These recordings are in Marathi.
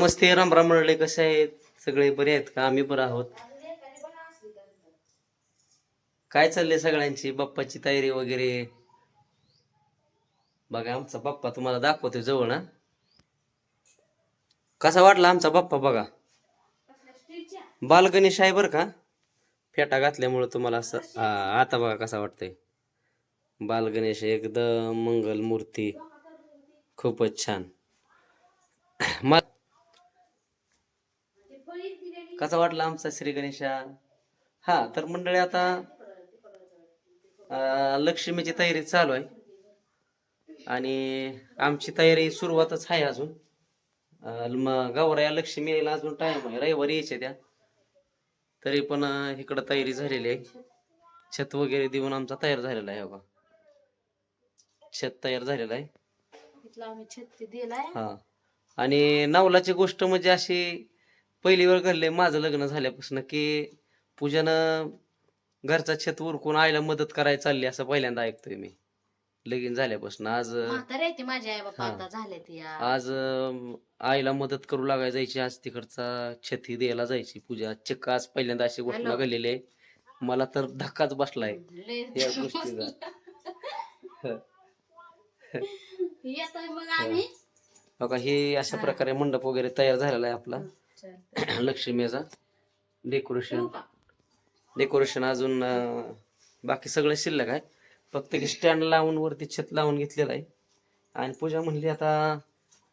नमस्ते रामराम मंडळी कसे आहेत? सगळे बरे आहेत का? आम्ही बरं आहोत. काय चाललंय सगळ्यांची? बाप्पाची तयारी वगैरे? बघा आमचा बाप्पा तुम्हाला दाखवतो जवळ ना कसा वाटला आमचा बाप्पा बघा? बालगणेश आहे बरं का? फेटा घातल्यामुळे तुम्हाला असं आता बघा कसा वाटतंय. बालगणेश एकदम मंगल मूर्ती खूपच छान. मग कसा वाटला आमचा श्री गणेशा? हा तर मंडळी आता लक्ष्मीची तयारी चालू आहे. आणि आमची तयारी सुरुवातच आहे अजून. मग गौराया लक्ष्मी यायला अजून टाइम आहे. रविवारी यायचे त्या. तरी पण इकडं तयारी झालेली आहे. छत वगैरे देऊन आमचा तयार झालेला आहे बघा. छत तयार झालेला आहे. हा. आणि नवलाची गोष्ट म्हणजे अशी पहिली वेळ घडले माझं लग्न झाल्यापासून की पूजानं घरचा छत उरकून आईला मदत करायला चालली असं पहिल्यांदा ऐकतोय मी लगीन झाल्यापासून आज म्हातारे आहे ती माझी आई बाबा हा. आता झाले ती या. आज अं, आईला मदत करू लागायला जायची आज तिकडचा छती द्यायला जायची पूजा चक्क आज पहिल्यांदा अशी गोष्ट Hello. घडलेली आहे मला तर धक्काच बसलाय लय या गोष्टीचा येतोय मग आम्ही बघा हे अशा हा. प्रकारे मंडप वगैरे तयार झालेला आहे आपला. लक्ष्मीचा डेकोरेशन का? डेकोरेशन अजून बाकी सगळं शिल्लक आहे. फक्त स्टँड लावून वरती छत लावून घेतलेलं आहे. आणि पूजा म्हणली आता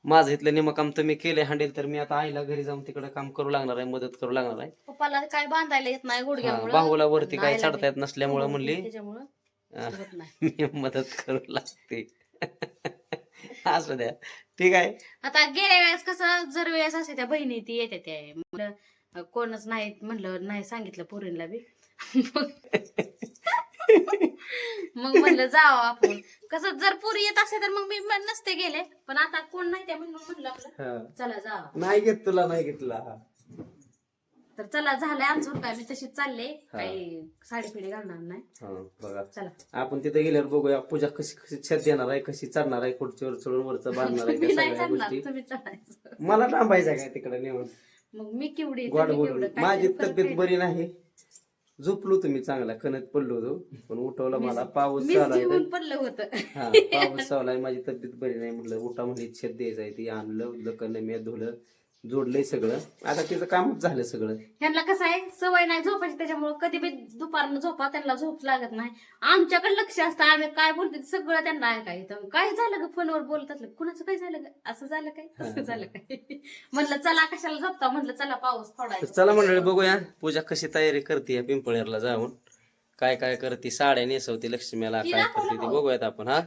माझं इथलं निम काम तर मी केलंय हांडेल तर मी आता आईला घरी जाऊन तिकडे काम करू लागणार आहे मदत करू लागणार आहे. पप्पाला काय बांधायला येत नाही गुडघ्यामुळे? बाहुला वरती काय चढता येत नसल्यामुळं म्हणली. मदत करू लागते. असू द्या. ठीक आहे. आता गेल्या वेळेस कसं जर वेळेस असे त्या बहिणी ती येते त्या कोणच नाही म्हणलं नाही सांगितलं पोरींला बी. मग म्हणलं जावं आपण. कसं जर पुरी येत असे तर मग मी नसते गेले. पण आता कोण नाही त्या म्हणून म्हणलं आपलं. चला जावं. नाही घेत तुला नाही घेतला तर चला झालंय आमचं काय मी तशीच चालले. काही साडी पिढी घालणार नाही. हा, बघा. चला. आपण तिथे गेल्यावर बघूया पूजा कशी कशी छत देणार आहे कशी चढणार आहे खुर्चीवर चढून वरचं बांधणार आहे मी त्या नाही सगळ्या चालणार. गोष्टी. तुम्ही चढायचं मला थांबायचं काय तिकडे नेऊन? मग मी केवढी गोड तुम्ही बोलून केवढं, काय माझी फरक तब्येत आहे? बरी नाही. झोपलो तुम्ही चांगला कणत पडलो होतो पण उठवलं मला. पाऊस मीच आहे घेऊन पडलं होतं. हा पाऊस आहे. माझी तब्येत बरी नाही. म्हटलं उठा म्हणजे छत द्यायचं आहे ती. आणलं लकन मी धुलं. जोडलंय सगळं. आता तिचं कामच झालं सगळं. ह्यांना कसं आहे सवय नाही झोपायची त्याच्यामुळे कधी बी दुपारनं झोपा त्यांना झोप लागत नाही. आमच्याकडे लक्ष असतं आम्ही काय बोलतो ते सगळं त्यांना ऐकायचं काय झालं ग फोनवर बोलत असलं कुणाचं काय झालं ग? असं झालं काय? असं झालं काय? म्हणलं चला कशाला झोपता? म्हणलं चला पाऊस तर पडायचा चला मंडळी बघूया. पूजा कशी तयारी करते पिंपळेरला जाऊन. काय काय करते? साड्या नेसवते लक्ष्मीला काय करते ते. बघूयात आपण हा?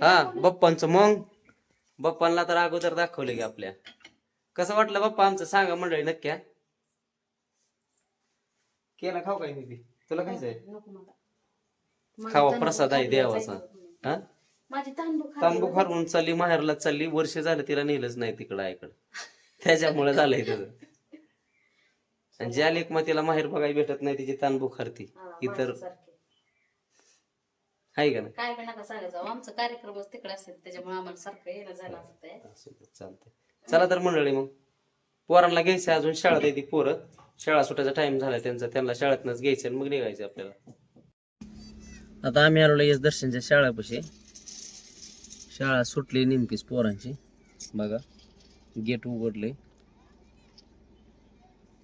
हा बप्पांचं मग? बप्पांना तर अगोदर दाखवलं की आपल्या. कसं वाटलं बाप्पा आमचं? सांगा मंडळी नक्की हा? केला खाऊ काय मी तुला खायचंय. माझी खावा प्रसाद आहे देवाचा. हा? तांदूक तांबूक हरवून चालली माहेरला चालली वर्ष झालं तिला नेलंच नाही तिकडं आईकडं. त्याच्यामुळे झालंय त्याचं आणि ज्या लेख मग तिला माहेर बघायला भेटत नाही तिची तानबुक हरती इतर आहे का ना काय नका सांगायचं आमचं कार्यक्रमच तिकडे असतात त्याच्यामुळे आम्हाला सारखं येणं झालं असतं चालतंय. चला तर मंडळी मग. पोरांना घ्यायचं अजून शाळा येते पोरं. शाळा सुटायचा टाइम झाला त्यांचा त्यांना शाळेतनच घ्यायचं आणि मग निघायचं आपल्याला. आता आम्ही आलो येस दर्शनच्या शाळापाशी. शाळा सुटली नेमकीच पोरांची. बघा गेट उघडले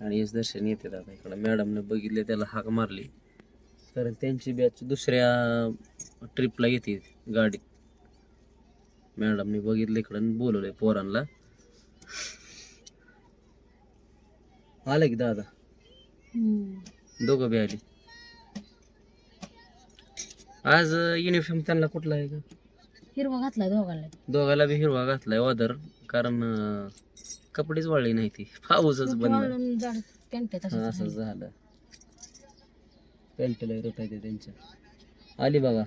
आणि येस दर्शन येते आता इकडं. मॅडमने बघितले त्याला हाक मारली. कारण त्यांची बॅच दुसऱ्या ट्रिपला येते गाडीत मॅडमने बघितलं इकडं बोलवलंय पोरांना. आलं की दादा? दोघं बी आली. आज युनिफॉर्म त्यांना कुठला आहे का? हिरवा घातला दोघांना. दोघाला बी हिरवा घातलाय वादर कारण अं, कपडेच वाळली नाही ती. पाऊसच बंद. वाळून जाड पॅन्ट आहे हा, तसंच असं. झालं. पेंटला रोटायचे त्यांच्या. आली बघा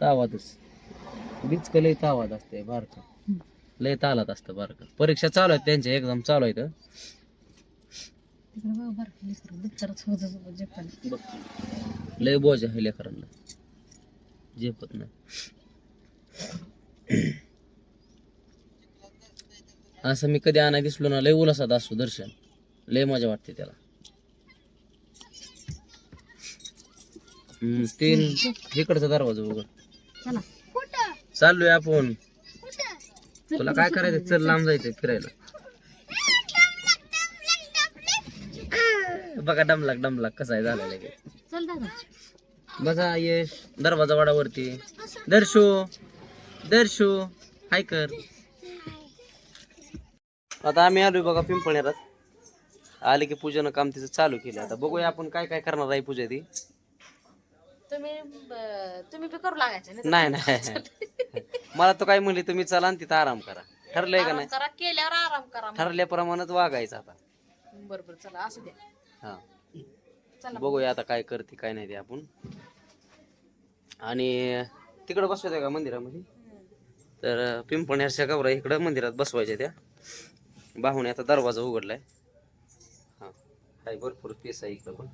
तावातच. बिचक लय तावात असते हम्म. लय तालात असतं बारका परीक्षा चालू आहेत त्यांच्या एक्झाम चालू आहेत. हं. बघ. बघ लय बोज आहे लेकरांना. झेपत नाही. असं मी कधी आणाय दिसलो ना लय उलासात असतो दर्शन. लय मजा वाटते त्याला. हम्म, तीन इकडचा दरवाजा उघड. चला. चाललोय आपण. तुला काय करायचं चल लांब जायचंय फिरायला. बघा डमलाक डमलाक कसा आहे. चल दादा. बघा यश. दरवाजा वाडावरती. दर्शो. दर्शो. हाय कर. आता आम्ही आलोय बघा पिंपळनेरात. आले की पूजन काम तिचं चालू केलं. आता बघूया आपण काय काय करणार आहे पूजा ती. तुम्ही तुम्ही बी करू लागायचं नाही नाही मला तो काय म्हणली तुम्ही चला आणि तिथं आराम करा. ठरलंय का नाही? करा केल्यावर आराम करा ठरल्याप्रमाणेच वागायचं आता. बरोबर चला असू द्या. हा. चला बघूया आता काय करते काय नाही ते आपण. आणि तिकडं बसवायचं का मंदिरामध्ये? तर पिंपळनेरच्या गौरा इकडं मंदिरात बसवायच्या त्या. बाहुणे आता दरवाजा उघडलाय. हा भरपूर पेस आहे इकडं पण.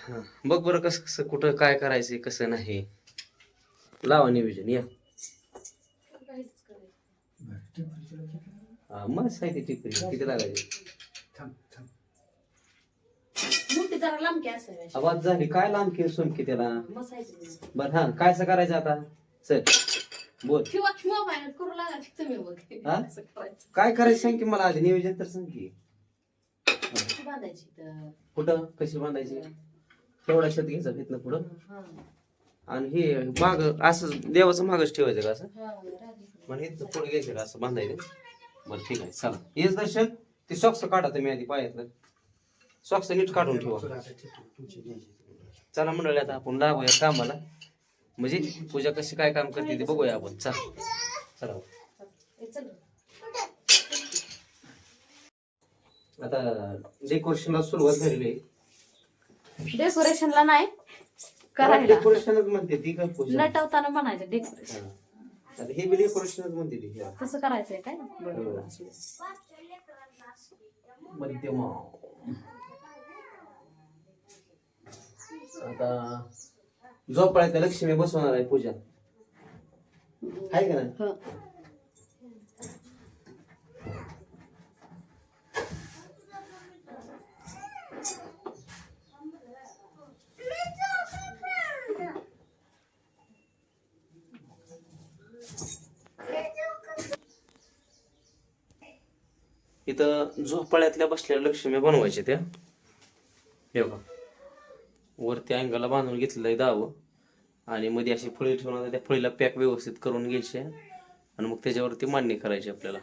हा, बघ बरं कसं कसं कुठं काय करायचं कसं नाही. लावा नियोजन या. हा, टिपरी. किती लागायची? मोठी जरा आवाज झाली. काय लांब केली सोमकी त्याला? बर हा काय असं करायचं आता? चल बोल. किंवा मोबाईल करू लागायचं तुम्ही बघ हा? असं करायचं. काय करायचं सांग की मला आधी नियोजन तर सांग की. कशी बांधायची तर? कुठं? कशी बांधायची? केवढा शेत घ्यायचा तिथनं पुढं. हा. आणि हे माग असं देवाचं मागच ठेवायचं का असं? हा. म्हणजे इथं पुढे घ्यायचं का असं बांधायचं? बरं ठीक आहे चला. हेच दर्शन ते सॉक्स काढा तुम्ही आधी पायातलं. सॉक्स नीट काढून ठेवा. चला मंडळी आता आपण लागूया कामाला. म्हणजे पूजा कशी काय काम करते ते बघूया आपण. चला. चल. आता डेकोरेशनला सुरुवात झालेली आहे. डेकोरेशनला नाही. करायला डेकोरेशनच म्हणते ती का नटवताना म्हणायचं डेकोरेशन हा. आता हे बी डेकोरेशनच म्हणते ती हा. कसं करायचंय काय असू दे. मध्यम आता झोपाळ्यात लक्ष्मी बसवणार आहे पूजा आहे का नाही हं. इथं झोपाळ्यातल्या बसलेल्या लक्ष्मी बनवायच्या त्या. हे बघा. वरती अँगलला बांधून घेतलेलं आहे दावं आणि मध्ये अशी फळी ठेवून त्या फळीला पॅक व्यवस्थित करून घ्यायचे आणि मग त्याच्यावरती मांडणी करायची आपल्याला.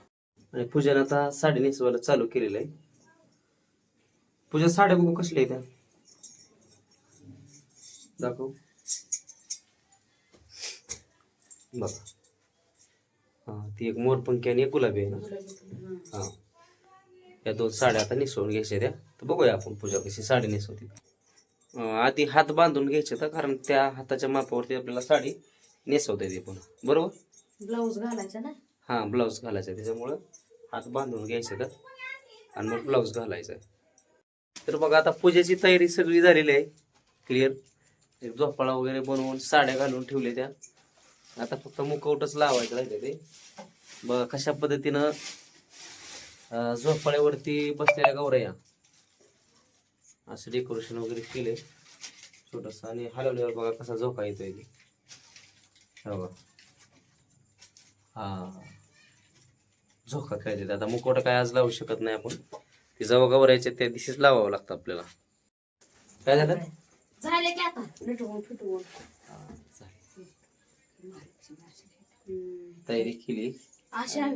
आणि पूजाने आता साडी नेसवायला चालू केलेलं आहे. पूजा साड्या बघू कसल्या आहेत त्या. दाखव. बघा. हा ती एक मोरपंखी आणि एक गुलाबी आहे ना. हा. या दोन साड्या आता नेसवून घ्यायच्या त्या. तर बघूया आपण पूजा कशी साडी नेसवते. आधी हात बांधून घ्यायचे तर कारण त्या हाताच्या मापावरती आपल्याला साडी नेसवता येते पुन्हा बरोबर? ब्लाऊज घालायचा ना? हा ब्लाऊज घालायचा. त्याच्यामुळं हात बांधून घ्यायचे तर. आणि मग ब्लाऊज घालायचा. तर बघा आता पूजेची तयारी सगळी झालेली आहे. क्लिअर एक झोपाळा वगैरे बनवून साड्या घालून ठेवले त्या. आता फक्त मुखवटच लावायचं राहिले ते. बघा कशा पद्धतीनं झोपाळ्यावरती बसलेल्या गौरया. असं डेकोरेशन वगैरे केले छोटस आणि हलवल्यावर बघा कसा झोका येतोय ते हा बघा. हा. झोका खेळते आता मुखवटा काय आज लावू शकत नाही आपण. ते जेव्हा गौरायचे त्या दिवशीच लावावं लागतं आपल्याला. काय झालं? झाले की आता. फिटवून. हा. हं. तयारी केली. अशा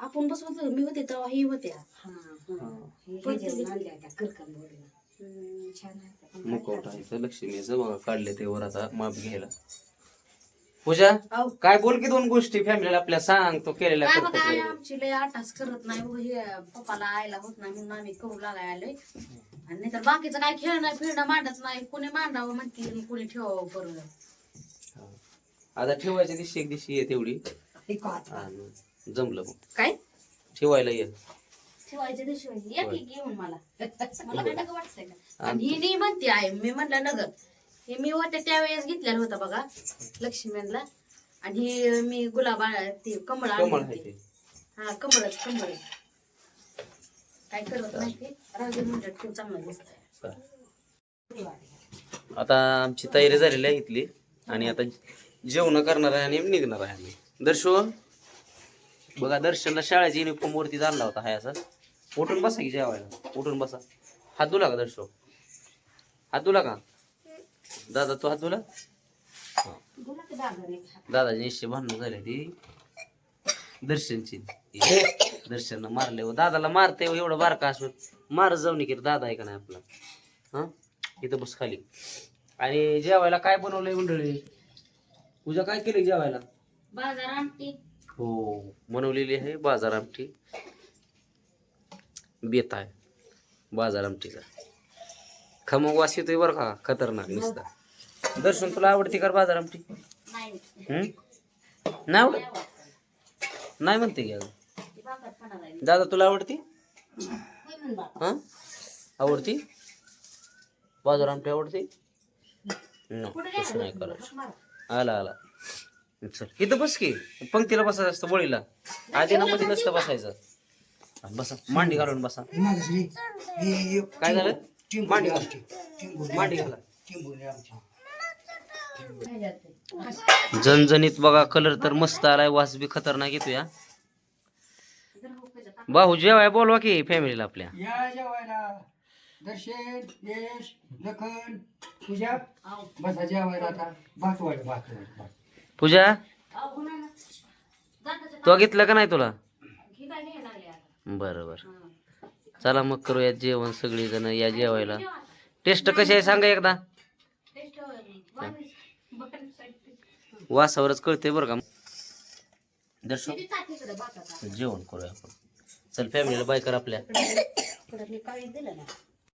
आपण बसवत होतो, मी होते तेव्हा ही होत्या मुखवटा इथं लक्ष्मीचं बघा काढले ते वर आता माप घ्यायला. पूजा अहो, काय बोल की दोन गोष्टी? फॅमिलीला आपल्या सांग तो केलेल्या काय बघा करतो आमची लय आटास करत नाही बघ हे पप्पाला आईला होत नाही म्हणून आम्ही करू लागाय आलोय. आणि नाहीतर बाकीचं काय खेळणं फिरणं मांडत नाही. कुणी मांडावं म्हणते कुणी ठेवावं बरोबर हा. आता ठेवायच्या दिवशी एक दिवशी ये तेवढी. आणि जमलं मग. काय? ठेवायला ये. ठेवायच्या दिवशी या की घेऊन मला. मला काय नका वाटतंय का? आणि आणि ही नाही म्हणते मी म्हणलं नगर. हे मी होते त्यावेळेस घेतलेलं होतं बघा लक्ष्मीला आणि ही मी गुलाबा ते कमळ आणली कमळ होती. आहे ते. हा कमळच कमळ काय करत नाही ते? राहू दे म्हणतात खूप चांगलं दिसत आता आमची तयारी झालेली आहे इथली. आणि आता जेवण करणार आहे आणि निघणार आहे आम्ही. दर्शो बघा दर्शनला शाळेच्या युनिफॉर्म वरती झाला होता हाय असा. उठून बसा की जेवायला. उठून बसा. हात धुला का दर्शो? हात धुला का? दादा तू हात धुला? दादाची निश्चय भांडणं झाली ती दर्शनची. दर्शन मारले हो. दादाला मारते हो एवढं बारका असून मार जाऊन की दादा आहे का नाही आपला? हा? इथं बस खाली. आणि जेवायला काय बनवलंय मंडळी? पूजा काय केली जेवायला? बाजार आमटी. हो बनवलेली आहे बाजार आमटी. बेत आहे बाजार आमटीचा. खमग वास येतोय बरं का? खतरनाक नुसता. दर्शन तुला आवडते का बाजार आमटी? नाही. नाही आवडत? म्हणते की अजून. दादा तुला आवडती. हा? आवडती? बाजार आमटी आवडते? नाही. करायचं. आला आला. चल इथं बस की. पंक्तीला बसायचं असतं बळीला आधी ना मध्ये नसतं बसायचं. बसा. मांडी घालून बसा. काय झालं? मांडी घाल. मांडी घाला. नाही बघा कलर तर मस्त आलाय. वास बी खतरनाक येतो या भाऊ जेवाय बोलवा की फॅमिलीला आपल्या. दर्शन यश लखन पूजा. बसा जेवायला आता. भात वाट भात वाढ भात. पूजा? तो घेतलं का नाही तुला. बरं बरं. चला मग करूया जेवण सगळी जण या जेवायला. टेस्ट कशी आहे सांगा एकदा. वासावरच कळते बरं का. दर्शक. जेवण करूया आपण. चल फॅमिलीला बाय कर आपल्या.